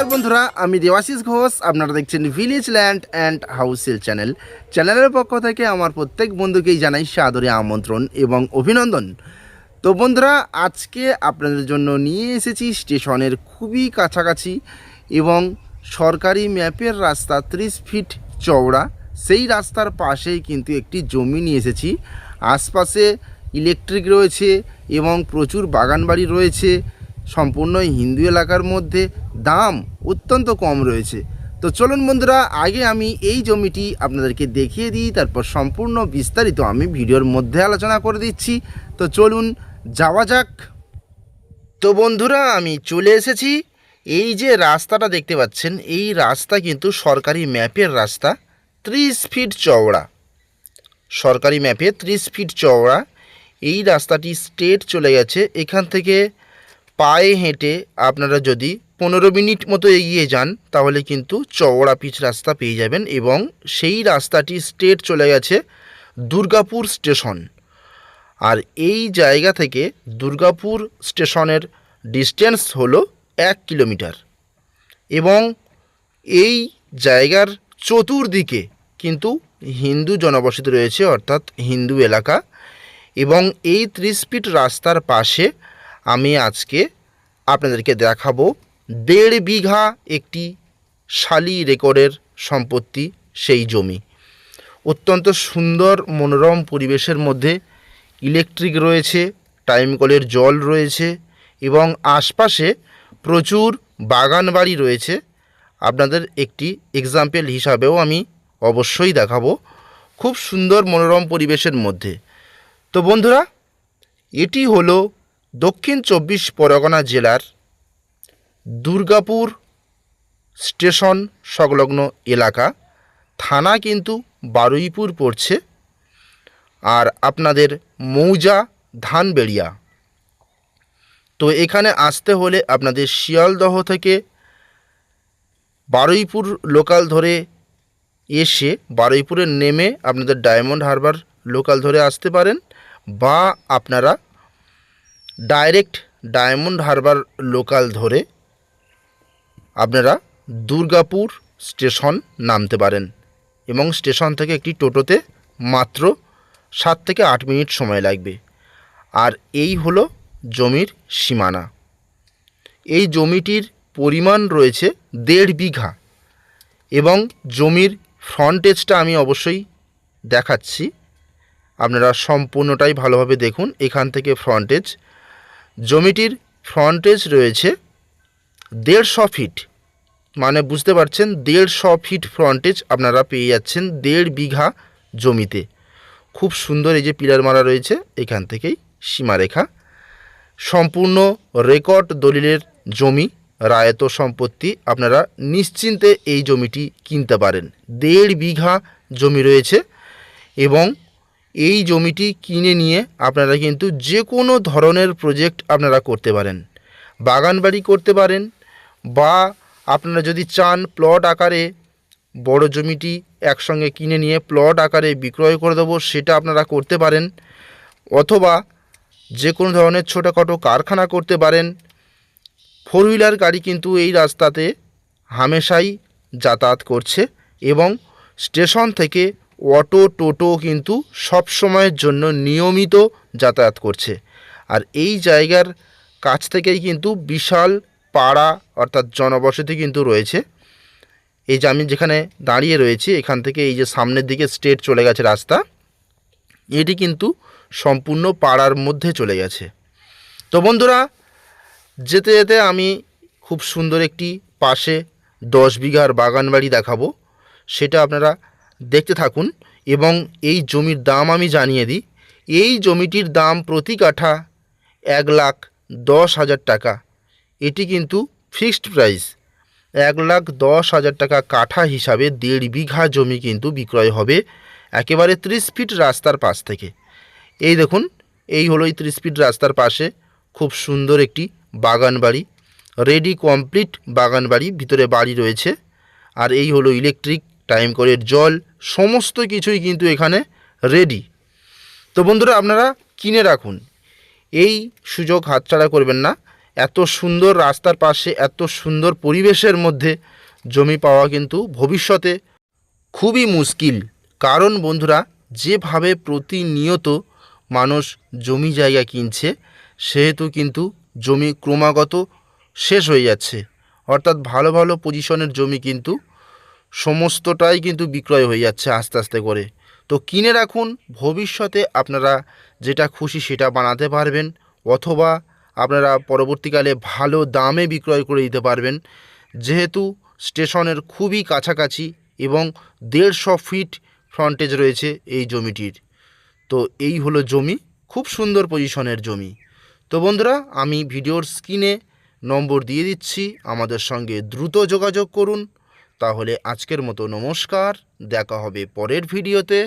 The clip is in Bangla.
নমস্কার বন্ধুরা, আমি দেবাশিস ঘোষ, আপনারা দেখছেন ভিলেজ ল্যান্ড অ্যান্ড হাউসেল চ্যানেল চ্যানেলের পক্ষ থেকে আমার প্রত্যেক বন্ধুকেই জানাই সাদরে আমন্ত্রণ এবং অভিনন্দন। তো বন্ধুরা, আজকে আপনাদের জন্য নিয়ে এসেছি স্টেশনের খুবই কাছাকাছি এবং সরকারি ম্যাপের রাস্তা ত্রিশ ফিট চওড়া। সেই রাস্তার পাশেই কিন্তু একটি জমি নিয়ে এসেছি। আশপাশে ইলেকট্রিক রয়েছে এবং প্রচুর বাগানবাড়ি রয়েছে। সম্পূর্ণ হিন্দু এলাকার মধ্যে দাম অত্যন্ত কম রয়েছে। তো চলুন বন্ধুরা, আগে আমি এই জমিটি আপনাদেরকে দেখিয়ে দিই, তারপর সম্পূর্ণ বিস্তারিত আমি ভিডিওর মধ্যে আলোচনা করে দিচ্ছি। তো চলুন, যাওয়া যাক। তো বন্ধুরা, আমি চলে এসেছি। এই যে রাস্তাটা দেখতে পাচ্ছেন, এই রাস্তা কিন্তু সরকারি ম্যাপের রাস্তা, ত্রিশ ফিট চওড়া। সরকারি ম্যাপে ত্রিশ ফিট চওড়া। এই রাস্তাটি স্টেট চলে গেছে। এখান থেকে পায়ে হেঁটে আপনারা যদি পনেরো মিনিট মতো এগিয়ে যান, তাহলে কিন্তু চওড়া পিচ রাস্তা পেয়ে যাবেন এবং সেই রাস্তাটি স্ট্রেট চলে গেছে দুর্গাপুর স্টেশন। আর এই জায়গা থেকে দুর্গাপুর স্টেশনের ডিস্টেন্স হলো এক কিলোমিটার। এবং এই জায়গার চতুর্দিকে কিন্তু হিন্দু জনবসতি রয়েছে, অর্থাৎ হিন্দু এলাকা। এবং এই ত্রিশ ফিট রাস্তার পাশে আমি আজকে আপনাদেরকে দেখাবো দেড় বিঘা একটি শালি রেকর্ডের সম্পত্তি সেই জমি। অত্যন্ত সুন্দর মনোরম পরিবেশের মধ্যে ইলেকট্রিক রয়েছে, টাইম কলের জল রয়েছে এবং আশপাশে প্রচুর বাগান বাড়ি রয়েছে। আপনাদের একটি এক্সাম্পল হিসাবেও আমি অবশ্যই দেখাবো খুব সুন্দর মনোরম পরিবেশের মধ্যে। তো বন্ধুরা, এটি হলো দক্ষিণ চব্বিশ পরগনা জেলার দুর্গাপুর স্টেশন সংলগ্ন এলাকা। থানা কিন্তু বারুইপুর পড়ছে। আর আপনাদের মৌজা ধানবেড়িয়া। তো এখানে আসতে হলে আপনাদের শিয়ালদহ থেকে বারুইপুর লোকাল ধরে এসে বারুইপুরে নেমে আপনাদের ডায়মন্ড হারবার লোকাল ধরে আসতে পারেন বা আপনারা ডাইরেক্ট ডায়মন্ড হারবার লোকাল ধরে আপনারা দুর্গাপুর স্টেশন নামতে পারেন এবং স্টেশন থেকে একটি টোটোতে মাত্র সাত থেকে আট মিনিট সময় লাগবে। আর এই হলো জমির সীমানা। এই জমিটির পরিমাণ রয়েছে দেড় বিঘা এবং জমির ফ্রন্টেজটা আমি অবশ্যই দেখাচ্ছি। আপনারা সম্পূর্ণটাই ভালোভাবে দেখুন এখান থেকে ফ্রন্টেজ জমিটির ফ্রন্টেজ রয়েছে দেড়শো ফিট। মানে বুঝতে পারছেন, দেড়শো ফিট ফ্রন্টেজ আপনারা পেয়ে যাচ্ছেন দেড় বিঘা জমিতে। খুব সুন্দর এই যে পিলার মারা রয়েছে, এখান থেকেই সীমারেখা। সম্পূর্ণ রেকর্ড দলিলের জমি, রায়ত সম্পত্তি আপনারা নিশ্চিন্তে এই জমিটি কিনতে পারেন। দেড় বিঘা জমি রয়েছে এবং এই জমিটি কিনে নিয়ে আপনারা কিন্তু যে কোনো ধরনের প্রজেক্ট আপনারা করতে পারেন। বাগান বাড়ি করতে পারেন বা আপনারা যদি চান প্লট আকারে বড় জমিটি একসঙ্গে কিনে নিয়ে প্লট আকারে বিক্রয় করে দেবো, সেটা আপনারা করতে পারেন। অথবা যে কোনো ধরনের ছোটোখাটো কারখানা করতে পারেন। ফোর হুইলার গাড়ি কিন্তু এই রাস্তাতে হামেশাই যাতায়াত করছে এবং স্টেশন থেকে অটো, টোটো কিন্তু সব সময়ের জন্য নিয়মিত যাতায়াত করছে। আর এই জায়গার কাছ থেকেই কিন্তু বিশাল পাড়া অর্থাৎ জনবসতি কিন্তু রয়েছে। এই যে আমি যেখানে দাঁড়িয়ে রয়েছি, এখান থেকে এই যে সামনের দিকে স্ট্রেট চলে গেছে রাস্তা, এটি কিন্তু সম্পূর্ণ পাড়ার মধ্যে চলে গেছে। তো বন্ধুরা, যেতে যেতে আমি খুব সুন্দর একটি পাশে দশ বিঘার বাগান বাড়ি দেখাবো। সেটা আপনারা দেখতে থাকুন এবং এই জমির দাম আমি জানিয়ে দিই। এই জমিটির দাম প্রতি কাঠা এক লাখ দশ হাজার টাকা। এটি কিন্তু ফিক্সড প্রাইস। এক লাখ দশ হাজার টাকা কাঠা হিসাবে দেড় বিঘা জমি কিন্তু বিক্রয় হবে একেবারে ত্রিশ ফিট রাস্তার পাশ থেকে। এই দেখুন, এই হলো এই ত্রিশ ফিট রাস্তার পাশে খুব সুন্দর একটি বাগান বাড়ি। রেডি কমপ্লিট বাগান বাড়ি, ভিতরে বাড়ি রয়েছে। আর এই হলো ইলেকট্রিক টাইম কলের জল, সমস্ত কিছুই কিন্তু এখানে রেডি তো বন্ধুরা, আপনারা কিনে রাখুন। এই সুযোগ হাতছাড়া করবেন না। এত সুন্দর রাস্তার পাশে, এত সুন্দর পরিবেশের মধ্যে জমি পাওয়া কিন্তু ভবিষ্যতে খুবই মুশকিল। কারণ বন্ধুরা, যেভাবে প্রতিনিয়ত মানুষ জমি জায়গা কিনছে, সেহেতু কিন্তু জমি ক্রমাগত শেষ হয়ে যাচ্ছে। অর্থাৎ ভালো ভালো পজিশনের জমি কিন্তু সমস্তটাই কিন্তু বিক্রয় হয়ে যাচ্ছে আস্তে আস্তে করে। তো কিনে রাখুন, ভবিষ্যতে আপনারা যেটা খুশি সেটা বানাতে পারবেন, অথবা আপনারা পরবর্তীকালে ভালো দামে বিক্রয় করে দিতে পারবেন। যেহেতু স্টেশনের খুবই কাছাকাছি এবং দেড়শো ফিট ফ্রন্টেজ রয়েছে এই জমিটির। তো এই হলো জমি, খুব সুন্দর পজিশনের জমি। তো বন্ধুরা, আমি ভিডিওর স্ক্রিনে নম্বর দিয়ে দিচ্ছি, আমাদের সঙ্গে দ্রুত যোগাযোগ করুন। তাহলে আজকের মতো নমস্কার, দেখা হবে পরের ভিডিওতে।